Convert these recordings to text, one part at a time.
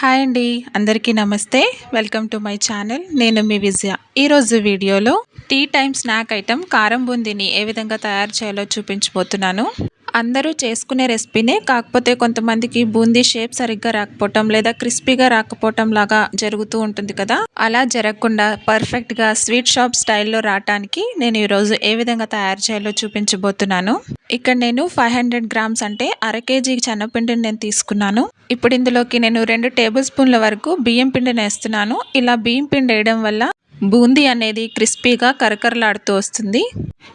Hi అండి. అందరికీ నమస్తే. Welcome to my channel. నేను మీ విజయ. ఈరోజు వీడియోలో టీ టైమ్ స్నాక్ ఐటెం కారం బూందీని ఏ విధంగా తయారు చేయాలో చూపించబోతున్నాను. అందరూ చేసుకునే రెసిపీనే. కాకపోతే కొంతమందికి బూందీ షేప్ సరిగ్గా రాకపోవటం లేదా క్రిస్పీగా రాకపోవటం లాగా జరుగుతూ ఉంటుంది కదా. అలా జరగకుండా పర్ఫెక్ట్గా స్వీట్ షాప్ స్టైల్లో రావటానికి నేను ఈరోజు ఏ విధంగా తయారు చేయాలో చూపించబోతున్నాను. ఇక్కడ నేను ఫైవ్ హండ్రెడ్ గ్రామ్స్ అంటే అర కేజీ శనగపిండిని నేను తీసుకున్నాను. ఇప్పుడు ఇందులోకి నేను రెండు టేబుల్ స్పూన్ల వరకు బియ్యం పిండిని వేస్తున్నాను. ఇలా బియ్యం పిండి వేయడం వల్ల బూందీ అనేది క్రిస్పీగా కరకరలాడుతూ వస్తుంది.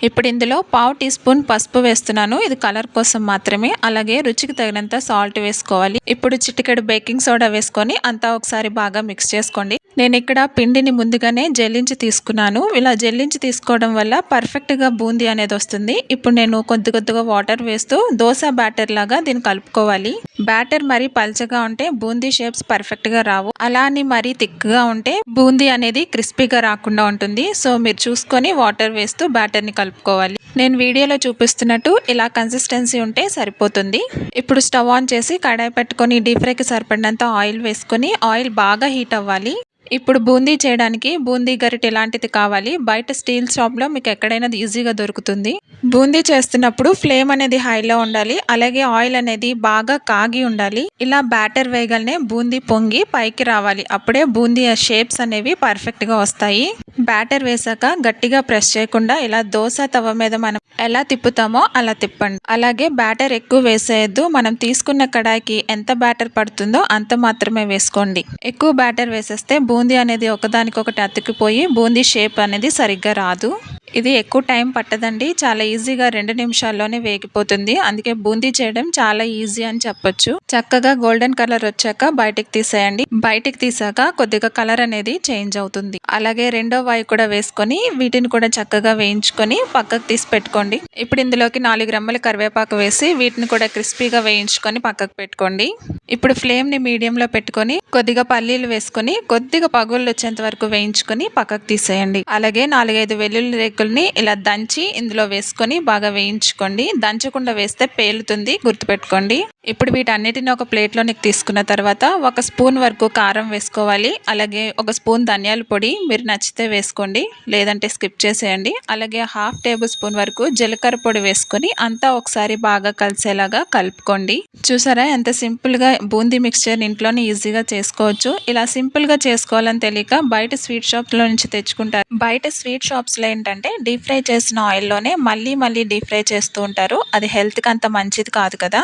ఇప్పుడు ఇందులో పావు టీ స్పూన్ పసుపు వేస్తున్నాను. ఇది కలర్ కోసం మాత్రమే. అలాగే రుచికి తగినంత సాల్ట్ వేసుకోవాలి. ఇప్పుడు చిటికెడు బేకింగ్ సోడా వేసుకొని అంతా ఒకసారి బాగా మిక్స్ చేసుకోండి. నేను ఇక్కడ పిండిని ముందుగానే జల్లించి తీసుకున్నాను. ఇలా జల్లించి తీసుకోవడం వల్ల పర్ఫెక్ట్గా బూందీ అనేది వస్తుంది. ఇప్పుడు నేను కొద్ది కొద్దిగా వాటర్ వేస్తూ దోశ బ్యాటర్ లాగా దీన్ని కలుపుకోవాలి. బ్యాటర్ మరీ పల్చగా ఉంటే బూందీ షేప్స్ పర్ఫెక్ట్గా రావు. అలా అని మరీ థిక్గా ఉంటే బూందీ అనేది క్రిస్పీగా రాకుండా ఉంటుంది. సో మీరు చూసుకొని వాటర్ వేస్తూ బ్యాటర్ని కలుపుకోవాలి. నేను వీడియోలో చూపిస్తున్నట్టు ఇలా కన్సిస్టెన్సీ ఉంటే సరిపోతుంది. ఇప్పుడు స్టవ్ ఆన్ చేసి కడాయి పెట్టుకొని డీప్ ఫ్రైకి సరిపడినంత ఆయిల్ వేసుకొని ఆయిల్ బాగా హీట్ అవ్వాలి. ఇప్పుడు బూందీ చేయడానికి బూందీ గరిటె ఎలాంటిది కావాలి. బయట స్టీల్ షాప్లో మీకు ఎక్కడైనా ఈజీగా దొరుకుతుంది. బూందీ చేస్తున్నప్పుడు ఫ్లేమ్ అనేది హైలో ఉండాలి. అలాగే ఆయిల్ అనేది బాగా కాగి ఉండాలి. ఇలా బ్యాటర్ వేయగలనే బూందీ పొంగి పైకి రావాలి. అప్పుడే బూందీ షేప్స్ అనేవి పర్ఫెక్ట్గా వస్తాయి. బ్యాటర్ వేసాక గట్టిగా ప్రెస్ చేయకుండా ఇలా దోశ తవ మీద మనం ఎలా తిప్పుతామో అలా తిప్పండి. అలాగే బ్యాటర్ ఎక్కువ వేసేయద్దు. మనం తీసుకున్న కడాయికి ఎంత బ్యాటర్ పడుతుందో అంత మాత్రమే వేసుకోండి. ఎక్కువ బ్యాటర్ వేసేస్తే బూందీ అనేది ఒకదానికొకటి అతుక్కుపోయి బూందీ షేప్ అనేది సరిగ్గా రాదు. ఇది ఎక్కువ టైం పట్టదండి. చాలా ఈజీగా రెండు నిమిషాల్లోనే వేగిపోతుంది. అందుకే బూందీ చేయడం చాలా ఈజీ అని చెప్పొచ్చు. చక్కగా గోల్డెన్ కలర్ వచ్చాక బయటికి తీసేయండి. బయటికి తీసాక కొద్దిగా కలర్ అనేది చేంజ్ అవుతుంది. అలాగే రెండో వాయి కూడా వేసుకొని వీటిని కూడా చక్కగా వేయించుకొని పక్కకు తీసి పెట్టుకోండి. ఇప్పుడు ఇందులోకి నాలుగు గ్రమ్మల కరివేపాకు వేసి వీటిని కూడా క్రిస్పీగా వేయించుకొని పక్కకు పెట్టుకోండి. ఇప్పుడు ఫ్లేమ్ని మీడియంలో పెట్టుకొని కొద్దిగా పల్లీలు వేసుకొని కొద్దిగా పగుళ్ళు వచ్చేంత వరకు వేయించుకొని పక్కకు తీసేయండి. అలాగే నాలుగైదు వెల్లుల్లి రేకులు రేకుల్ని ఇలా దంచి ఇందులో వేసుకొని బాగా వేయించుకోండి. దంచకుండా వేస్తే పేలుతుంది. గుర్తుపెట్టుకోండి. ఇప్పుడు వీటన్నిటిని ఒక ప్లేట్లోనికి తీసుకున్న తర్వాత ఒక స్పూన్ వరకు కారం వేసుకోవాలి. అలాగే ఒక స్పూన్ ధనియాల పొడి మీరు నచ్చితే వేసుకోండి లేదంటే స్కిప్ చేసేయండి. అలాగే హాఫ్ టేబుల్ స్పూన్ వరకు జీలకర్ర పొడి వేసుకొని అంతా ఒకసారి బాగా కలిసేలాగా కలుపుకోండి. చూసారా? ఎంత సింపుల్గా బూందీ మిక్స్చర్ ఇంట్లోనే ఈజీగా చేసుకోవచ్చు. ఇలా సింపుల్గా చేసుకోవాలని తెలియక బయట స్వీట్ షాప్లో నుంచి తెచ్చుకుంటారు. బయట స్వీట్ షాప్స్లో ఏంటంటే డీప్ ఫ్రై చేసిన ఆయిల్లోనే మళ్ళీ మళ్ళీ డీప్ ఫ్రై చేస్తూ ఉంటారు. అది హెల్త్కి అంత మంచిది కాదు కదా?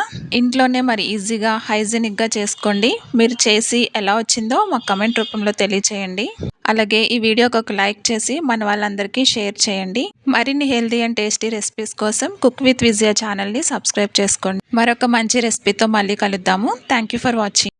ఇంట్లోనే మరి ఈజీగా హైజీనిక్గా చేసుకోండి. మీరు చేసి ఎలా వచ్చిందో మాకు కమెంట్ రూపంలో తెలియచేయండి. అలాగే ఈ వీడియోకి ఒక లైక్ చేసి మన వాళ్ళందరికీ షేర్ చేయండి. మరిన్ని హెల్తీ అండ్ టేస్టీ రెసిపీస్ కోసం కుక్ విత్ విజయ ఛానల్ని సబ్స్క్రైబ్ చేసుకోండి. మరొక మంచి రెసిపీతో మళ్ళీ కలుద్దాము. Thank you for watching.